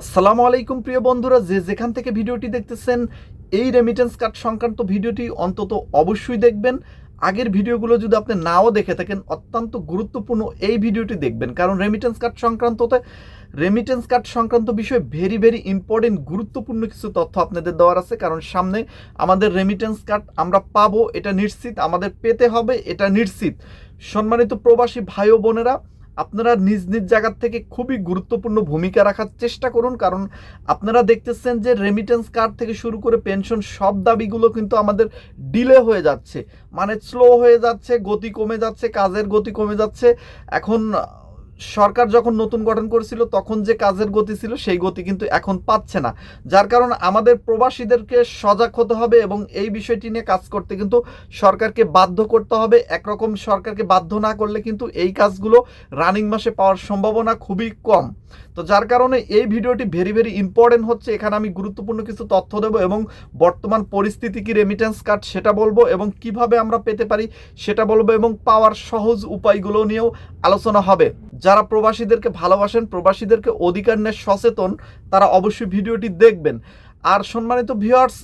আসসালামু আলাইকুম প্রিয় বন্ধুরা, যে যেখান থেকে ভিডিওটি দেখতেছেন, এই রেমিটেন্স কার্ড সংক্রান্ত ভিডিওটি অন্তত অবশ্যই দেখবেন। আগের ভিডিওগুলো যদি আপনি নাও দেখে থাকেন, অত্যন্ত গুরুত্বপূর্ণ এই ভিডিওটি দেখবেন। কারণ রেমিটেন্স কার্ড সংক্রান্ততে রেমিটেন্স কার্ড সংক্রান্ত বিষয়ে ভেরি ভেরি ইম্পর্টেন্ট গুরুত্বপূর্ণ কিছু তথ্য আপনাদের দেওয়ার আছে। কারণ সামনে আমাদের রেমিটেন্স কার্ড আমরা পাবো, এটা নিশ্চিত, আমাদের পেতে হবে, এটা নিশ্চিত। সম্মানিত প্রবাসী ভাই ও বোনেরা আপনারা নিজ নিজ জায়গার থেকে খুবই গুরুত্বপূর্ণ ভূমিকা রাখার চেষ্টা করুন, কারণ আপনারা দেখতেছেন যে রেমিটেন্স কার্ড থেকে শুরু করে পেনশন সব দাবিগুলো কিন্তু আমাদের ডিলে হয়ে যাচ্ছে। মানে স্লো হয়ে যাচ্ছে, গতি কমে যাচ্ছে, কাজের গতি কমে যাচ্ছে। এখন সরকার যখন নতুন গঠন করেছিল, তখন যে কাজের গতি ছিল, সেই গতি কিন্তু এখন পাচ্ছে না। যার কারণ আমাদের প্রবাসীদেরকে সজাগ হতে হবে এবং এই বিষয়টি নিয়ে কাজ করতে কিন্তু সরকারকে বাধ্য করতে হবে। একরকম সরকারকে বাধ্য না করলে কিন্তু এই কাজগুলো রানিং মাসে পাওয়ার সম্ভাবনা খুবই কম। তো যার কারণে এই ভিডিওটি ভেরি ভেরি ইম্পর্টেন্ট হচ্ছে। এখানে আমি গুরুত্বপূর্ণ কিছু তথ্য দেবো এবং বর্তমান পরিস্থিতি কি রেমিটেন্স কার্ড সেটা বলব এবং কীভাবে আমরা পেতে পারি সেটা বলব এবং পাওয়ার সহজ উপায়গুলো নিয়েও আলোচনা হবে। যারা প্রবাসীদেরকে ভালোবাসেন, প্রবাসীদেরকে অধিকার নিয়ে সচেতন, তারা অবশ্যই ভিডিওটি দেখবেন। আর সম্মানিত ভিউয়ার্স,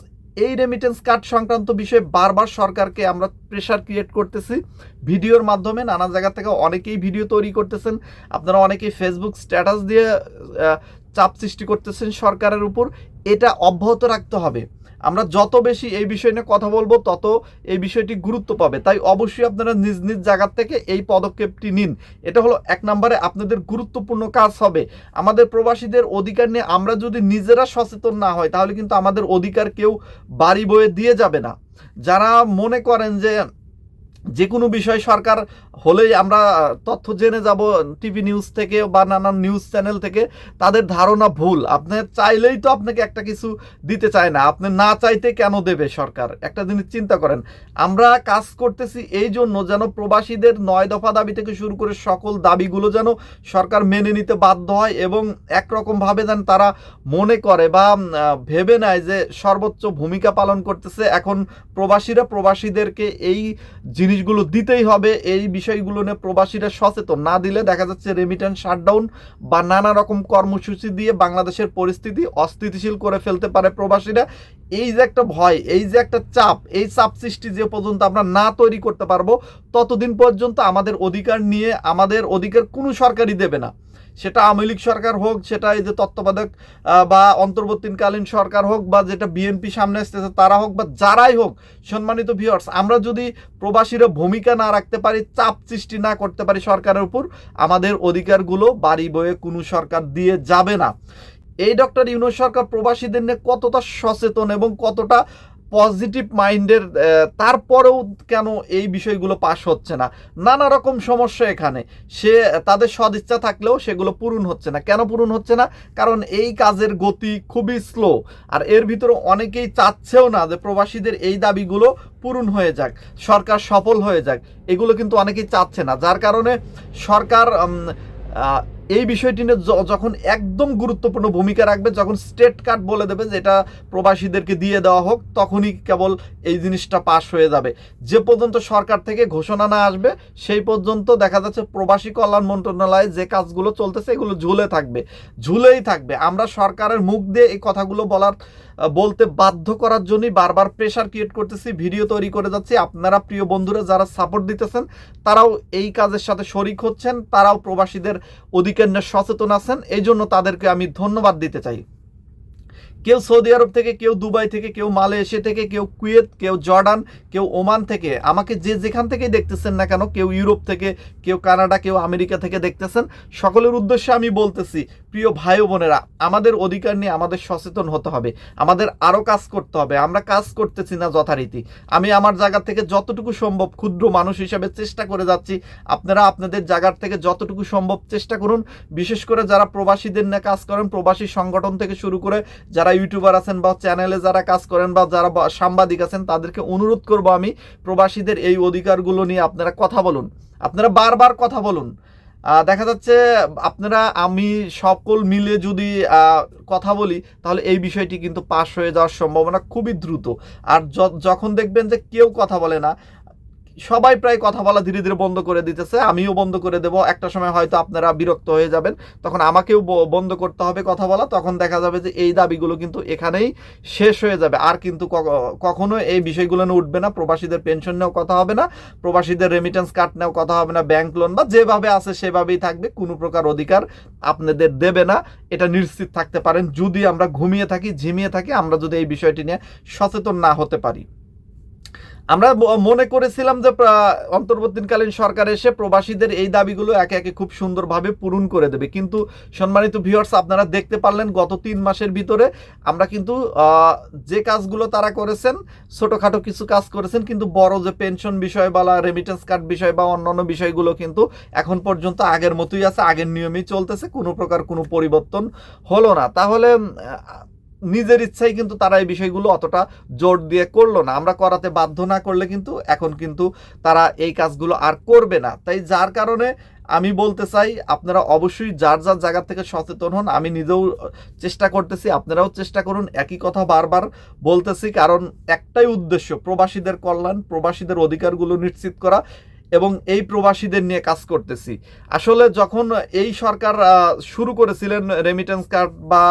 এই রেমিটেন্স কার্ড সংক্রান্ত বিষয়ে বারবার সরকারকে আমরা প্রেশার ক্রিয়েট করতেছি। ভিডিওর মাধ্যমে নানা জায়গা থেকে অনেকেই ভিডিও তৈরি করতেছেন। আপনারা অনেকেই ফেসবুক স্ট্যাটাস দিয়ে চাপ সৃষ্টি করতেছেন সরকারের উপর। এটা অব্যাহত রাখতে হবে। আমরা যত বেশি এই বিষয় নিয়ে কথা বলব, তত এই বিষয়টি গুরুত্ব পাবে। তাই অবশ্যই আপনারা নিজ নিজ জায়গার থেকে এই পদক্ষেপটি নিন। এটা হলো এক নম্বরে আপনাদের গুরুত্বপূর্ণ কাজ হবে। আমাদের প্রবাসীদের অধিকার নিয়ে আমরা যদি নিজেরা সচেতন না হয়, তাহলে কিন্তু আমাদের অধিকার কেউ বাড়ি বয়ে দিয়ে যাবে না। যারা মনে করেন যে যে কোনো বিষয় সরকার হলেই আমরা তথ্য জেনে যাব টিভি নিউজ থেকে বা নানান নিউজ চ্যানেল থেকে, তাদের ধারণা ভুল। আপনি চাইলেই তো আপনাকে একটা কিছু দিতে চায় না। আপনি না চাইতে কেন দেবে সরকার? একটা জিনিস চিন্তা করেন। আমরা কাজ করতেছি এই জন্য যেন প্রবাসীদের নয় দফা দাবি থেকে শুরু করে সকল দাবিগুলো যেন সরকার মেনে নিতে বাধ্য হয় এবং একরকমভাবে যেন তারা মনে করে বা ভেবে নেয় যে সর্বোচ্চ ভূমিকা পালন করতেছে। এখন প্রবাসীরা প্রবাসীদেরকে এই জিনিসগুলো দিতেই হবে, এই বিষয়গুলো নিয়ে প্রবাসীরা সচেতন। না দিলে দেখা যাচ্ছে রেমিটেন্স শাটডাউন বা নানা রকম কর্মসূচি দিয়ে বাংলাদেশের পরিস্থিতি অস্থিতিশীল করে ফেলতে পারে প্রবাসীরা। এই যে একটা ভয়, এই যে একটা চাপ, এই চাপ সৃষ্টি যে পর্যন্ত আমরা না তৈরি করতে পারব, ততদিন পর্যন্ত আমাদের অধিকার নিয়ে, আমাদের অধিকার কোনো সরকারই দেবে না। সেটা আওয়ামী লীগ সরকার হোক, সেটা এই যে তত্ত্বাবধায়ক বা অন্তর্বর্তীকালীন সরকার হোক, বা যেটা বিএনপি সামনে আসতেছে, তারা হোক বা যারাই হোক, সম্মানিত ভিউয়ার্স আমরা যদি প্রবাসীরা ভূমিকা না রাখতে পারি, চাপ সৃষ্টি না করতে পারি সরকারের উপর, আমাদের অধিকারগুলো বাড়ি বয়ে কোনো সরকার দিয়ে যাবে না। এই ডক্টর ইউনুস সরকার প্রবাসীদের নিয়ে কতটা সচেতন এবং কতটা পজিটিভ মাইন্ডের তারপরেও কেন এই বিষয়গুলো পাশ হচ্ছে না? নানা রকম সমস্যা এখানে। সে, তাদের সদিচ্ছা থাকলেও সেগুলো পূরণ হচ্ছে না। কেন পূরণ হচ্ছে না? কারণ এই কাজের গতি খুবই স্লো আর এর ভিতরে অনেকেই চাচ্ছেও না যে প্রবাসীদের এই দাবিগুলো পূরণ হয়ে যাক, সরকার সফল হয়ে যাক। এগুলো কিন্তু অনেকেই চাচ্ছে না। যার কারণে সরকার এই বিষয়টি যখন একদম গুরুত্বপূর্ণ ভূমিকা রাখবে, যখন স্টেট কার্ড বলে দেবে যে এটা প্রবাসীদেরকে দিয়ে দেওয়া হোক, তখনই কেবল এই জিনিসটা পাশ হয়ে যাবে। যে পর্যন্ত সরকার থেকে ঘোষণা না আসবে, সেই পর্যন্ত দেখা যাচ্ছে প্রবাসী কল্যাণ মন্ত্রণালয়ে যে কাজগুলো চলতেছে, এগুলো ঝুলে থাকবে। ঝুলেই থাকবে। আমরা সরকারের মুখ দিয়ে এই কথাগুলো বলার বলতে বাধ্য করার জন্যই বারবার প্রেশার ক্রিয়েট করতেছি ভিডিও তৈরি করে যাচ্ছি। আপনারা প্রিয় বন্ধুরা যারা সাপোর্ট দিতেছেন, তারাও এই কাজের সাথে শরিক হচ্ছেন, তারাও প্রবাসীদের অধিকার নিয়ে সচেতন আছেন। এই জন্য তাদেরকে আমি ধন্যবাদ দিতে চাই। কেউ সৌদি আরব থেকে, কেউ দুবাই থেকে, কেউ মালয়েশিয়া থেকে, কেউ কুয়েত, কেউ জর্ডান, কেউ ওমান থেকে। আমাকে যে যেখান থেকেই দেখতেছেন না কেন, কেউ ইউরোপ থেকে, কেউ কানাডা, কেউ আমেরিকা থেকে দেখতেছেন, সকলের উদ্দেশ্যে আমি বলতেছি, প্রিয় ভাই বোনেরা, আমাদের অধিকার নিয়ে আমাদের সচেতন হতে হবে। আমাদের আরও কাজ করতে হবে। আমরা কাজ করতেছি না যথারীতি। আমি আমার জায়গা থেকে যতটুকু সম্ভব ক্ষুদ্র মানুষ হিসেবে চেষ্টা করে যাচ্ছি। আপনারা আপনাদের জায়গার থেকে যতটুকু সম্ভব চেষ্টা করুন। বিশেষ করে যারা প্রবাসীদের নিয়ে কাজ করেন, প্রবাসী সংগঠন থেকে শুরু করে, যারা ইউটিউবার আছেন বা চ্যানেলে যারা কাজ করেন বা যারা সাংবাদিক আছেন, তাদেরকে অনুরোধ করব আমি প্রবাসীদের এই অধিকারগুলো নিয়ে আপনারা কথা বলুন। আপনারা বারবার কথা বলুন। দেখা যাচ্ছে আপনারা, আমি সকল মিলে যদি কথা বলি, তাহলে এই বিষয়টি কিন্তু পাশ হয়ে যাওয়ার সম্ভাবনা খুবই দ্রুত। আর যখন দেখবেন যে কেউ কথা বলে না সবাই প্রায় কথা বলা ধীরে ধীরে বন্ধ করে দিতেছে, আমিও বন্ধ করে দেব। একটা সময় হয়তো আপনারা বিরক্ত হয়ে যাবেন, তখন আমাকেও বন্ধ করতে হবে কথা বলা, তখন দেখা যাবে যে এই দাবিগুলো কিন্তু এখানেই শেষ হয়ে যাবে। আর কিন্তু কখনো এই বিষয়গুলো নিয়ে উঠবে না, প্রবাসীদের পেনশন নিয়েও কথা হবে না, প্রবাসীদের রেমিটেন্স কার্ড নিয়েও কথা হবে না ব্যাংক লোন বা যেভাবে আছে সেভাবেই থাকবে, কোনো প্রকার অধিকার আপনাদের দেবে না। এটা নিশ্চিত থাকতে পারেন, যদি আমরা ঘুমিয়ে থাকি, ঝিমিয়ে থাকি, আমরা যদি এই বিষয়টি নিয়ে সচেতন না হতে পারি। আমরা মনে করেছিলাম যে অন্তর্বর্তীকালীন সরকার এসে প্রবাসীদের এই দাবিগুলো একে একে খুব সুন্দরভাবে পূরণ করে দেবে। কিন্তু সম্মানিত ভিউয়ার্স আপনারা দেখতে পারলেন গত তিন মাসের ভিতরে আমরা কিন্তু যে কাজগুলো তারা করেছেন, ছোটখাটো কিছু কাজ করেছেন, কিন্তু বড় যে পেনশন বিষয় বা রেমিটেন্স কার্ড বিষয় বা অন্যান্য বিষয়গুলো কিন্তু এখন পর্যন্ত আগের মতোই আছে, আগের নিয়মেই চলতেছে, কোনো প্রকার কোনো পরিবর্তন হলো না। তাহলে নিজের ইচ্ছাই কিন্তু তারা এই বিষয়গুলো অতটা জোর দিয়ে করল না। আমরা করাতে বাধ্য না করলে কিন্তু, এখন কিন্তু তারা এই কাজগুলো আর করবে না। তাই যার কারণে আমি বলতে চাই, আপনারা অবশ্যই যার যার জায়গা থেকে সচেতন হন। আমি নিজেও চেষ্টা করতেছি, আপনারাও চেষ্টা করুন। একই কথা বারবার বলতেছি, কারণ একটাই উদ্দেশ্য, প্রবাসীদের কল্যাণ, প্রবাসীদের অধিকারগুলো নিশ্চিত করা। এবং এই প্রবাসীদের নিয়ে কাজ করতেছি। আসলে যখন এই সরকার শুরু করেছিলেন রেমিটেন্স কার্ড বা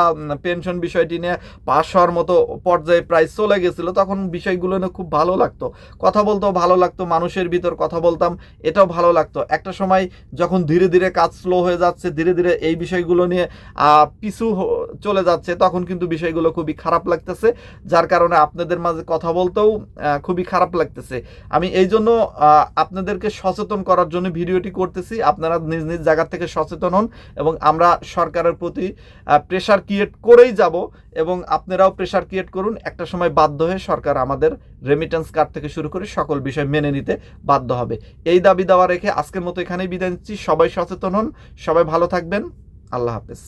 পেনশন বিষয়টি নিয়ে পাশ হওয়ার মতো পর্যায়ে প্রায় চলে গেছিল, তখন বিষয়গুলো নিয়ে খুব ভালো লাগতো। কথা বলতেও ভালো লাগতো, মানুষের ভিতর কথা বলতাম, এটাও ভালো লাগতো। একটা সময় যখন ধীরে ধীরে কাজ স্লো হয়ে যাচ্ছে, ধীরে ধীরে এই বিষয়গুলো নিয়ে পিছু চলে যাচ্ছে, তখন কিন্তু বিষয়গুলো খুবই খারাপ লাগতেছে। যার কারণে আপনাদের মাঝে কথা বলতেও খুবই খারাপ লাগতেছে। আমি এই জন্য আপনাদেরকে সচেতন করার জন্য ভিডিওটি করতেছি। আপনারা নিজ নিজ জায়গা থেকে সচেতন হন এবং আমরা সরকারের প্রতি প্রেশার ক্রিয়েট করেই যাব এবং আপনারাও প্রেশার ক্রিয়েট করুন। একটা সময় বাধ্য হয়ে সরকার আমাদের রেমিটেন্স কার্ড থেকে শুরু করে সকল বিষয় মেনে নিতে বাধ্য হবে। এই দাবি দাওয়া রেখে আজকের মতো এখানেই বিদায় নিচ্ছি। সবাই সচেতন হন, সবাই ভালো থাকবেন। আল্লাহ হাফেজ।